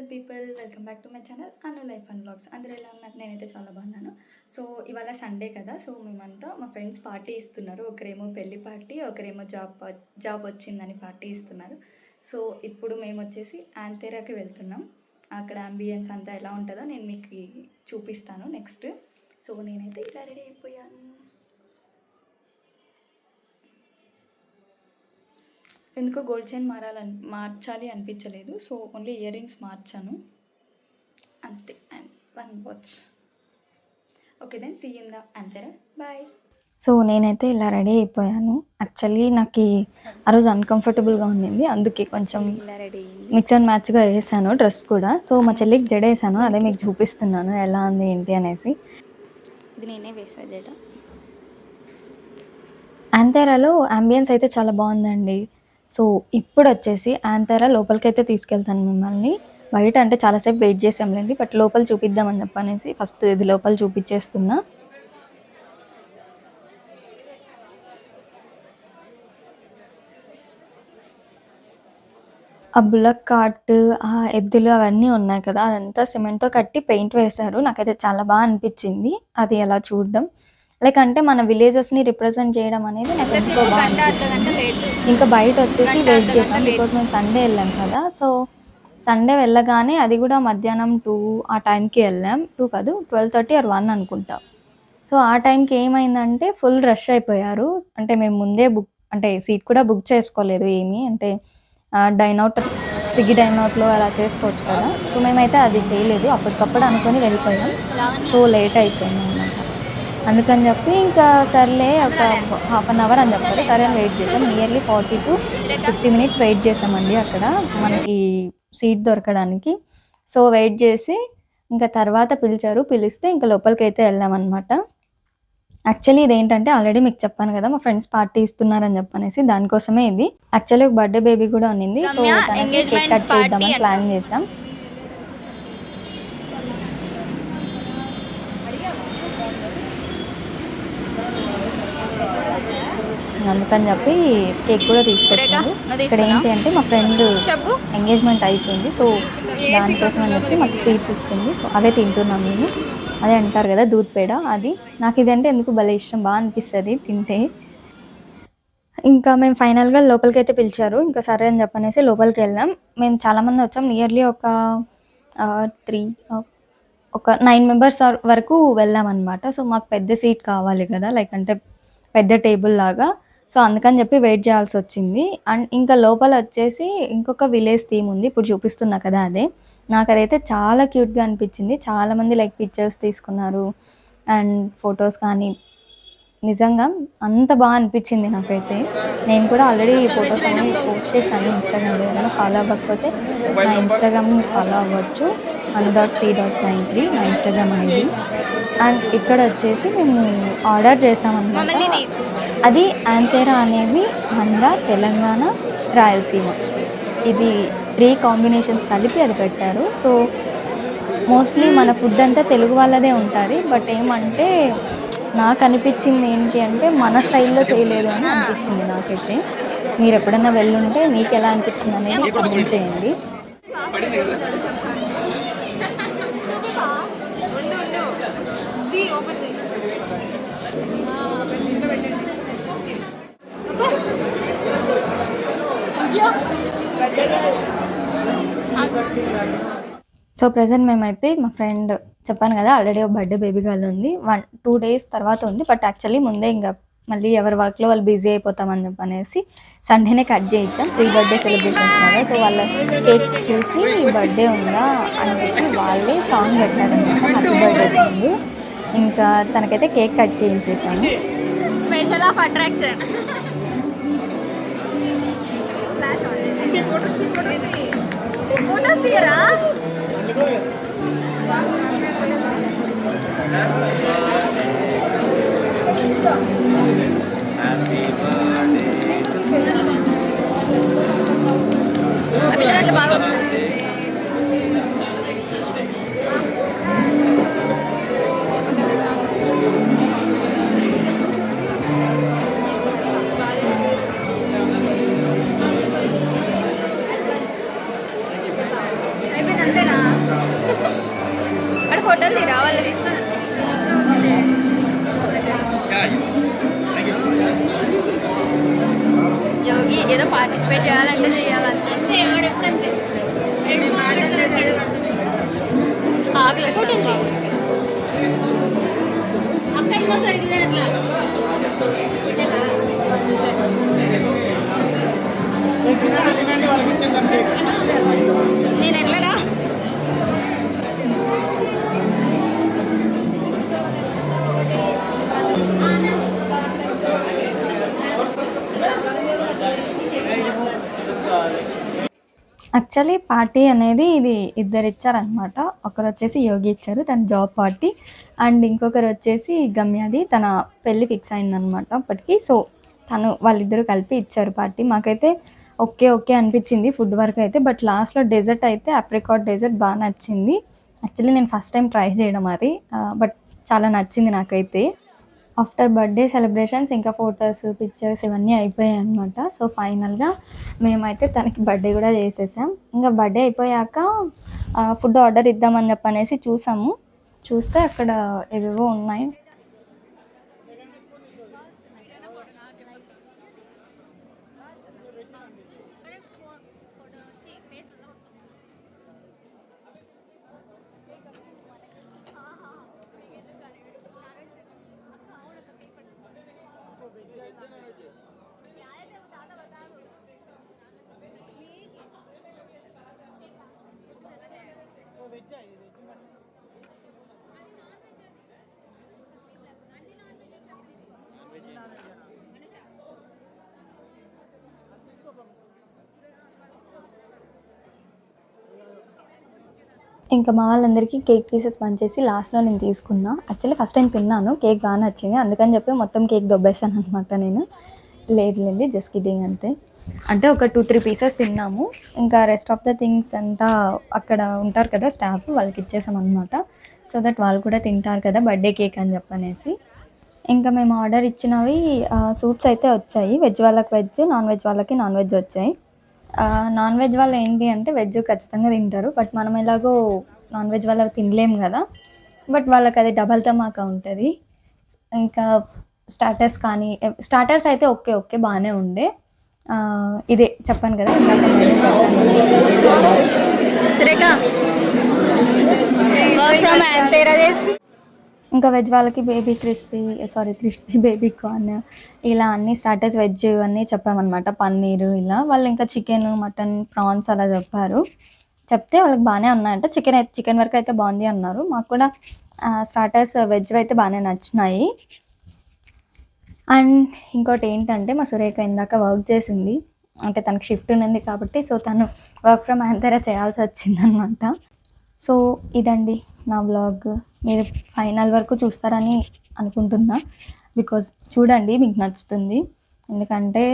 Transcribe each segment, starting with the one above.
Beautiful people welcome back to my channel Anu life and blogs అందరూ ఎలా ఉన్నారు? నేనైతే చాలా బాగున్నాను. సో ఇవాళ సండే కదా సో మేమంతా మా ఫ్రెండ్స్ పార్టీ ఇస్తున్నారు. ఒకరేమో పెళ్ళి పార్టీ ఒకరేమో జాబ్ జాబ్ వచ్చిందని పార్టీ ఇస్తున్నారు. సో ఇప్పుడు మేము వచ్చేసి ఆంతేరాకి వెళ్తున్నాం. అక్కడ అంబియన్స్ అంతా ఎలా ఉంటుందో నేను మీకు చూపిస్తాను నెక్స్ట్ సో నేనైతే ఇలా రెడీ అయిపోయాను. ఎందుకో గోల్డ్ చైన్ మారాలని మార్చాలి అనిపించలేదు. సో ఓన్లీ ఇయర్ రింగ్స్ మార్చాను. అంతే. And one watch okay then see in the అంతేరా బాయ్ సో నేనైతే ఇలా రెడీ అయిపోయాను. యాక్చువల్లీ నాకు ఆ రోజు అన్కంఫర్టబుల్గా ఉండింది. అందుకే కొంచెం ఇలా రెడీ మిక్స్ అండ్ మ్యాచ్గా వేసాను డ్రెస్ కూడా. సో మా చెల్లికి జడ వేసాను అదే మీకు చూపిస్తున్నాను ఎలా ఉంది ఏంటి అనేసి. ఇది నేనే వేసా జడ. ఆంతేరాలో అంబియన్స్ అయితే చాలా బాగుందండి. సో ఇప్పుడు వచ్చేసి ఆంతరా లోపలికి అయితే తీసుకెళ్తాను మిమ్మల్ని. బయట అంటే చాలాసేపు వెయిట్ చేసాంలేండి బట్ లోపల చూపిద్దామని చెప్పనేసి ఫస్ట్ ఇది లోపల చూపించేస్తున్నా ఆ బుల్లక్ కార్ట్ ఆ ఎద్దులు అవన్నీ ఉన్నాయి కదా అదంతా సిమెంట్తో కట్టి పెయింట్ వేశారు. నాకైతే చాలా బాగా అనిపించింది. అది ఎలా చూడడం? లైక్ అంటే మన విలేజెస్ని రిప్రజెంట్ చేయడం అనేది నాకు ఎంతో బాగా అనిపించింది. ఇంకా బయట వచ్చేసి వెయిట్ చేసాం. బికాజ్ మేము సండే వెళ్ళాం కదా. సో సండే వెళ్ళగానే అది కూడా మధ్యాహ్నం టూ ఆ టైంకి వెళ్ళాం. టూ కాదు ట్వెల్వ్ థర్టీ ఆర్ వన్ అనుకుంటా. సో ఆ టైంకి ఏమైందంటే ఫుల్ రష్ అయిపోయారు. అంటే మేము ముందే బుక్ అంటే సీట్ కూడా బుక్ చేసుకోలేదు ఏమీ. అంటే డైనౌట్ స్విగ్గీ డైనౌట్లో అలా చేసుకోవచ్చు కదా. సో మేమైతే అది చేయలేదు. అప్పటికప్పుడు అనుకొని వెళ్ళిపోయాం. సో లేట్ అయిపోయింది అనమాట అందుకని చెప్పి ఇంకా సర్లే ఒక హాఫ్ అన్ అవర్ అని చెప్పారు. సరే అని వెయిట్ చేసాం. Nearly forty to fifty minutes wait చేసామండి అక్కడ. మనకి సీట్ దొరకడానికి. సో వెయిట్ చేసి ఇంకా తర్వాత పిలిచారు. పిలిస్తే ఇంకా లోపలికి అయితే వెళ్ళామన్నమాట. యాక్చువల్లీ ఇదేంటంటే ఆల్రెడీ మీకు చెప్పాను కదా మా ఫ్రెండ్స్ పార్టీ ఇస్తున్నారని చెప్పనేసి దానికోసమే ఇది. యాక్చువల్లీ ఒక బర్త్డే బేబీ కూడా ఉన్నింది. సో తనకి కేక్ కట్ చేద్దామని ప్లాన్ చేసాం. అందుకని చెప్పి కేక్ కూడా తీసుకొచ్చారు నువ్వు ఇక్కడ ఏంటి అంటే మా ఫ్రెండ్ ఎంగేజ్మెంట్ అయిపోయింది. సో దానికోసం అని చెప్పి మాకు స్వీట్స్ ఇస్తుంది. సో అవే తింటున్నాం మేము. అదే అంటారు కదా దూద్ పేడ అది నాకు ఇది అంటే ఎందుకు భలే ఇష్టం? బాగా అనిపిస్తుంది తింటే. ఇంకా మేము ఫైనల్గా లోపలికి అయితే పిలిచారు. ఇంకా సరే అని చెప్పనేసి లోపలికి వెళ్ళాం. మేము చాలామంది వచ్చాం. నియర్లీ ఒక త్రీ ఒక నైన్ మెంబర్స్ వరకు వెళ్ళాం అనమాట సో మాకు పెద్ద సీట్ కావాలి కదా. లైక్ అంటే పెద్ద టేబుల్ లాగా. సో అందుకని చెప్పి వెయిట్ చేయాల్సి వచ్చింది. అండ్ ఇంకా లోపల వచ్చేసి ఇంకొక విలేజ్ థీమ్ ఉంది. ఇప్పుడు చూపిస్తున్నా కదా అదే. నాకు అదైతే చాలా క్యూట్గా అనిపించింది. చాలామంది లైక్ పిక్చర్స్ తీసుకున్నారు. అండ్ ఫొటోస్ కానీ నిజంగా అంత బాగా అనిపించింది నాకైతే. నేను కూడా ఆల్రెడీ ఫొటోస్ అన్ని పోస్ట్ చేశాను ఇన్స్టాగ్రామ్లో. ఏమైనా ఫాలో అవ్వకపోతే నా ఇన్స్టాగ్రామ్ ఫాలో అవ్వచ్చు. Anu dot C dot nine three నా ఇన్స్టాగ్రామ్ ఐడి. అండ్ ఇక్కడ వచ్చేసి మేము ఆర్డర్ చేసామన్నమాట. అది యాంతేరా అనేది ఆంధ్ర తెలంగాణ రాయలసీమ. ఇది త్రీ కాంబినేషన్స్ కలిపి అది పెట్టారు. సో మోస్ట్లీ మన ఫుడ్ అంతా తెలుగు వాళ్ళదే ఉంటుంది. బట్ ఏమంటే నాకు అనిపించింది ఏంటి అంటే మన స్టైల్లో చేయలేదు అని అనిపించింది నాకైతే. మీరు ఎప్పుడైనా వెళ్ళుంటే మీకు ఎలా అనిపించింది అనేది చేయండి. సో ప్రజెంట్ మేమైతే మా ఫ్రెండ్ చెప్పాను కదా ఆల్రెడీ ఒక బర్త్డే బేబీ గర్ల్ ఉంది. వన్ టూ డేస్ తర్వాత ఉంది బట్ యాక్చువల్లీ ముందే ఇంకా మళ్ళీ ఎవరి వర్క్లో వాళ్ళు బిజీ అయిపోతామని చెప్పనేసి సండేనే కట్ చేయించాం. ప్రీ బర్త్డే సెలబ్రేషన్స్ కదా. సో వాళ్ళ కేక్ చూసి బర్త్డే ఉందా అని చెప్పి వాళ్ళే సాంగ్ పెట్టారనమాట. హ్యాపీ బర్త్డే సాంగ్ ఇంకా తనకైతే కేక్ కట్ చేయించేసాము. స్పెషల్ ఆఫ్ అట్రాక్షన్ ఫోటోస్ తీయరా? ఆ ಆಗಲೇ ಹೋಟೆಲ್ಗೆ ಅಕ್ಕ ಮೋಸ ಆಗಿದ್ದಾರಲ್ಲ నేను వెళ్ళడా యాక్చువల్లీ పార్టీ అనేది ఇది ఇద్దరు ఇచ్చారనమాట ఒకరు వచ్చేసి యోగి ఇచ్చారు తన జాబ్ పార్టీ అండ్ ఇంకొకరు వచ్చేసి గమ్యాది తన పెళ్ళి ఫిక్స్ అయిందనమాట అప్పటికి. సో తను వాళ్ళిద్దరూ కలిపి ఇచ్చారు పార్టీ మాకైతే ఓకే ఓకే అనిపించింది ఫుడ్ వరకు అయితే. బట్ లాస్ట్లో డెజర్ట్ అయితే అప్రికాట్ డెజర్ట్ బాగా నచ్చింది. యాక్చువల్లీ నేను ఫస్ట్ టైం ట్రై చేయడం అది. Ah, బట్ చాలా నచ్చింది నాకైతే. ఆఫ్టర్ బర్త్డే సెలబ్రేషన్స్ ఇంకా ఫొటోస్ పిక్చర్స్ ఇవన్నీ అయిపోయాయి అనమాట సో ఫైనల్గా మేమైతే తనకి బర్త్డే కూడా చేసేసాం. ఇంకా బర్త్డే అయిపోయాక ఫుడ్ ఆర్డర్ ఇద్దామని చెప్పనేసి చూసాము. చూస్తే అక్కడ ఏవేవో ఉన్నాయి. వెజ్ వెజ్ నాన్ వెజ్ ఇంకా మా వాళ్ళందరికీ కేక్ పీసెస్ పంచేసి లాస్ట్లో నేను తీసుకున్నా. యాక్చువల్లీ ఫస్ట్ టైం తిన్నాను కేక్ బాగా నచ్చింది. అందుకని చెప్పి మొత్తం కేక్ దొబ్బేసాను అనమాట నేను. లేదులేండి జస్ట్ కిడ్డింగ్ అంతే. అంటే ఒక టూ త్రీ పీసెస్ తిన్నాము. ఇంకా రెస్ట్ ఆఫ్ ద థింగ్స్ అంతా అక్కడ ఉంటారు కదా స్టాఫ్ వాళ్ళకి ఇచ్చేసాం అనమాట సో దట్ వాళ్ళు కూడా తింటారు కదా బర్త్డే కేక్ అని చెప్పనేసి. ఇంకా మేము ఆర్డర్ ఇచ్చినవి సూప్స్ అయితే వచ్చాయి. వెజ్ వాళ్ళకి వెజ్ నాన్ వెజ్ వాళ్ళకి నాన్ వెజ్ వచ్చాయి. నాన్ వెజ్ వాళ్ళు ఏంటి అంటే వెజ్ ఖచ్చితంగా తింటారు. బట్ మనం ఎలాగో నాన్ వెజ్ వాళ్ళకి తినలేము కదా. బట్ వాళ్ళకి అది డబల్ తమాకా ఉంటుంది. ఇంకా స్టార్టర్స్ కానీ స్టార్టర్స్ అయితే ఓకే ఓకే బాగానే ఉండే. ఇదే చెప్పాను కదా. ఇందాక సురేఖ వర్క్ ఫ్రమ్ చేసి ఇంకా వెజ్ వాళ్ళకి baby crispy sorry crispy baby corn ఇలా అన్ని స్టార్టర్స్ వెజ్ అన్నీ చెప్పామన్నమాట. పన్నీరు ఇలా. వాళ్ళు ఇంకా చికెన్ మటన్ ప్రాన్స్ అలా చెప్పారు. చెప్తే వాళ్ళకి బాగానే ఉన్నాయంట. చికెన్ అయితే చికెన్ వరకు అయితే బాగుంది అన్నారు. మాకు కూడా స్టార్టర్స్ వెజ్ అయితే బాగానే నచ్చినాయి. అండ్ ఇంకోటి ఏంటంటే మా సురేఖ ఇందాక వర్క్ చేసింది. అంటే తనకి షిఫ్ట్ ఉన్నది కాబట్టి సో తను వర్క్ ఫ్రమ్ ఆంతరా చేయాల్సి వచ్చిందనమాట సో ఇదండి నా బ్లాగ్ మీరు ఫైనల్ వరకు చూస్తారని అనుకుంటున్నా. బికాజ్ చూడండి మీకు నచ్చుతుంది. ఎందుకంటే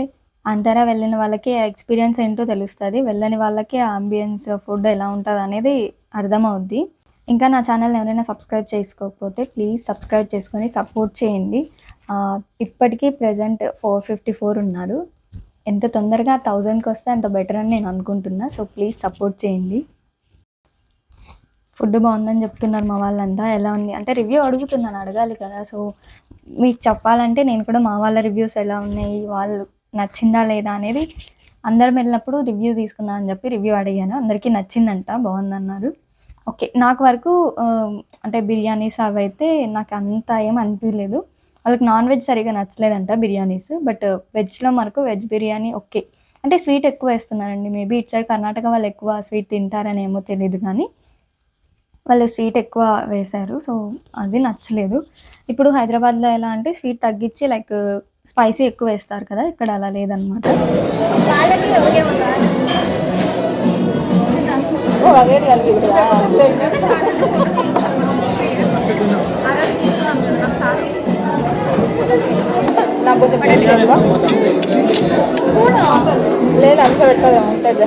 అంతరా వెళ్ళిన వాళ్ళకి ఆ ఎక్స్పీరియన్స్ ఏంటో తెలుస్తుంది. వెళ్ళని వాళ్ళకి ఆ అంబియన్స్ ఫుడ్ ఎలా ఉంటుంది అనేది అర్థమవుద్ది. ఇంకా నా ఛానల్ ఎవరైనా సబ్స్క్రైబ్ చేసుకోకపోతే ప్లీజ్ సబ్స్క్రైబ్ చేసుకొని సపోర్ట్ చేయండి. ఇప్పటికీ ప్రజెంట్ ఫోర్ ఫిఫ్టీ ఫోర్ ఉన్నారు. ఎంత తొందరగా థౌజండ్కి వస్తే అంత బెటర్ అని నేను అనుకుంటున్నా. సో ప్లీజ్ సపోర్ట్ చేయండి. ఫుడ్ బాగుందని చెప్తున్నారు మా వాళ్ళంతా. ఎలా ఉంది? అంటే రివ్యూ అడుగుతున్నాను అడగాలి కదా. సో మీకు చెప్పాలంటే నేను కూడా మా వాళ్ళ రివ్యూస్ ఎలా ఉన్నాయి వాళ్ళు నచ్చిందా లేదా అనేది అందరం వెళ్ళినప్పుడు రివ్యూ తీసుకుందాం అని చెప్పి రివ్యూ అడిగాను. అందరికీ నచ్చిందంట బాగుందన్నారు. ఓకే నాకు వరకు అంటే బిర్యానీస్ అవి అయితే నాకు అంత ఏం అనిపించలేదు. వాళ్ళకి నాన్ వెజ్ సరిగా నచ్చలేదంట బిర్యానీస్ బట్ వెజ్లో మనకు వెజ్ బిర్యానీ ఓకే. అంటే స్వీట్ ఎక్కువ వేస్తున్నారండి. మేబీ ఇటు సైడ్ కర్ణాటక వాళ్ళు ఎక్కువ స్వీట్ తింటారని ఏమో తెలియదు కానీ వాళ్ళు స్వీట్ ఎక్కువ వేశారు. సో అది నచ్చలేదు. ఇప్పుడు హైదరాబాద్లో ఎలా అంటే స్వీట్ తగ్గించి లైక్ స్పైసీ ఎక్కువ వేస్తారు కదా ఇక్కడ అలా లేదనమాట. లేదు. అంత పెట్టదా ఉంటుంది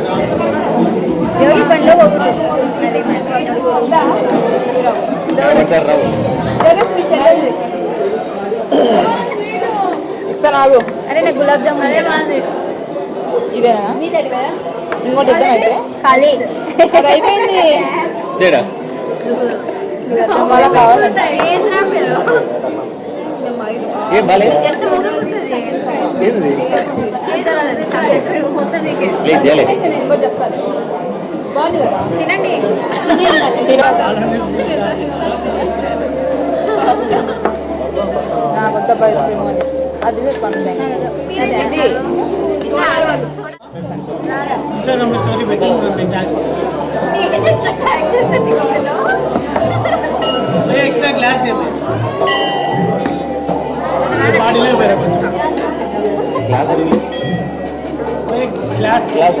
యోగేష్ మీ చెల్లెలు. నాకు అరే నాకు గులాబ్ జామున్. అదే మాది. ఇదేనా? ఇంకోటి ఇద్దాం అయితే. ఖాళీ. అది అయిపోయింది. తేడా ఏం బాలే? ఏంది? లేదు బాగుంది కదా తినండి నాకు వద్ద ఐస్ క్రీమ్ అది అది తీసుకోండి ఇది ఇన్స్టాగ్రామ్ స్టోరీ పెట్టాను ఎక్స్ట్రా క్లాస్ బాడీలో వేరే class class class extra class class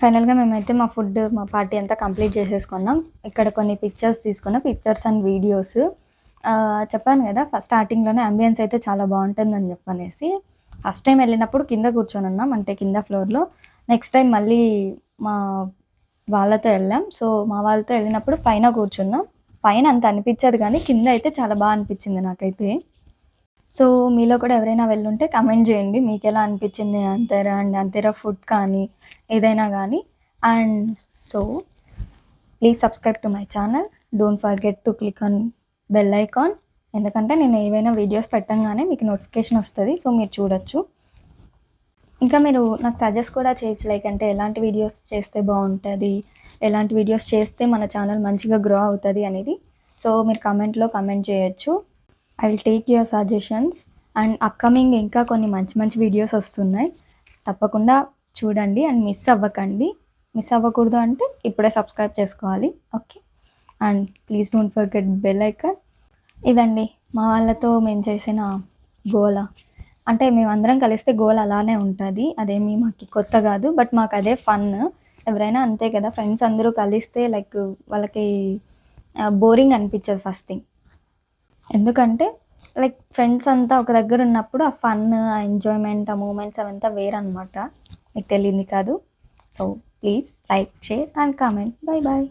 ఫైనల్గా మేమైతే మా ఫుడ్ మా పార్టీ అంతా కంప్లీట్ చేసేసుకున్నాం. ఇక్కడ కొన్ని పిక్చర్స్ తీసుకున్నాం. పిక్చర్స్ అండ్ వీడియోస్ చెప్పాను కదా ఫస్ట్ స్టార్టింగ్లోనే అంబియన్స్ అయితే చాలా బాగుంటుందని చెప్పనేసి ఫస్ట్ టైం వెళ్ళినప్పుడు కింద కూర్చొని ఉన్నాం అంటే కింద ఫ్లోర్లో నెక్స్ట్ టైం మళ్ళీ మా వాళ్ళతో వెళ్ళాం. సో మా వాళ్ళతో వెళ్ళినప్పుడు పైన కూర్చున్నాం. పైన అంత అనిపించదు కానీ కింద అయితే చాలా బాగా అనిపించింది నాకైతే. సో మీలో కూడా ఎవరైనా వెళ్ళుంటే కమెంట్ చేయండి. మీకు ఎలా అనిపించింది అంతేరా? అండ్ అంతేరా ఫుడ్ కానీ ఏదైనా కానీ. And so please subscribe to my channel don't forget to click on bell icon ఎందుకంటే నేను ఏవైనా వీడియోస్ పెట్టంగానే మీకు నోటిఫికేషన్ వస్తుంది. సో మీరు చూడొచ్చు. ఇంకా మీరు నాకు సజెస్ట్ కూడా చేయొచ్చు. లైక్ అంటే ఎలాంటి వీడియోస్ చేస్తే బాగుంటుంది? ఎలాంటి వీడియోస్ చేస్తే మన ఛానల్ మంచిగా గ్రో అవుతుంది అనేది. సో మీరు కమెంట్లో కమెంట్ చేయొచ్చు. I will take your suggestions and upcoming ఇంకా కొన్ని మంచి మంచి వీడియోస్ వస్తున్నాయి. తప్పకుండా చూడండి అండ్ మిస్ అవ్వకండి. మిస్ అవ్వకూడదు అంటే ఇప్పుడే సబ్స్క్రైబ్ చేసుకోవాలి. Okay and please don't forget bell icon ఇదండి మా వాళ్ళతో మేము చేసిన గోల. అంటే మేమందరం కలిస్తే గోల్ అలానే ఉంటుంది. అదేమి మాకు కొత్త కాదు బట్ మాకు అదే ఫన్ ఎవరైనా అంతే కదా ఫ్రెండ్స్ అందరూ కలిస్తే లైక్ వాళ్ళకి బోరింగ్ అనిపించదు ఫస్ట్ థింగ్ ఎందుకంటే లైక్ ఫ్రెండ్స్ అంతా ఒక దగ్గర ఉన్నప్పుడు ఆ ఫన్ ఆ ఎంజాయ్మెంట్ ఆ మూమెంట్స్ అవంతా వేరనమాట మీకు తెలియంది కాదు. So please like share and comment bye bye